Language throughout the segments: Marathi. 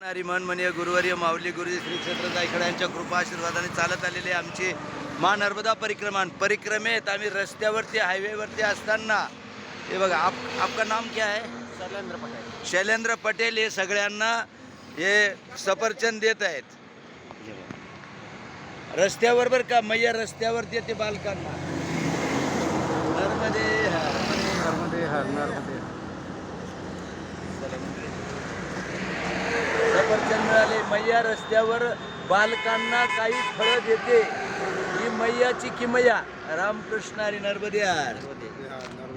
नारीमन म्हणीय गुरुवर्य माऊली गुरुजी श्री क्षेत्र जायकडे यांच्या कृपा आशीर्वादाने चालत आलेली आमची मा नर्मदा परिक्रमा. परिक्रमेत आम्ही रस्त्यावरती हायवेवरती असताना हे बघा आप आपका नाम क्या है? शैलेंद्र पटेल. शैलेंद्र पटेल हे सगळ्यांना हे सफरचंद देत आहेत. रस्त्यावर बरं का मैया रस्त्यावरती येते बालकांना? नर्मदे हर. नर्मदे हर नर्मदे मैया रस्त्यावर बालकांना काही फळं देते. ही मैयाची किमया रामकृष्ण आणि नर्मदेहार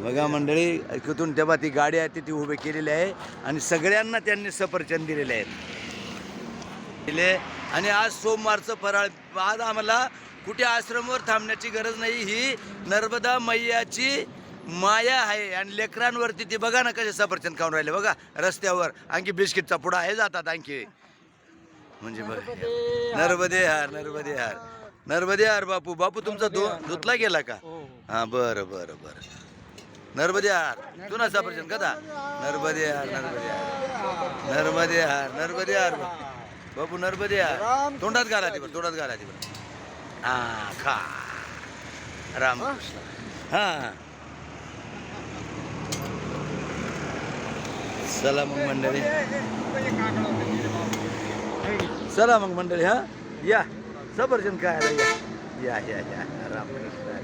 बघा मंडळी तिथून तेव्हा ती गाडी आहे ती उभे केलेली आहे आणि सगळ्यांना त्यांनी सफरचंद दिलेले आहेत. दिले. आणि आज सोमवारचं फराळ. आज आम्हाला कुठे आश्रमवर थांबण्याची गरज नाही ही नर्मदा मैयाची माया आहे. आणि लेकरांवरती ती बघा ना कसे सफरचंद खाऊन राहिले. बघा रस्त्यावर आणखी बिस्किटचा पुडा आहे जातात आणखी. म्हणजे बघा नर्मदे हार. नर्मदे हार नर्मदे हार. बापू. बापू तुमचा धु धुतला गेला का? हा. बरं बरं बरं. नर्मदे हार. तू ना सफरचंद कदा नर्मदे हार नर्मदे हार. नर्मदे हार नर्मदे हार. बापू नर्मदे हार. तोंडात घाला ती बरं तोंडात घाला ती बरं हा खा. रामकृष्ण. हा. चला मग मंडळी. चला मग मंडळी हां? या. सफरचंद काय आला या या या. या रामकृष्ण.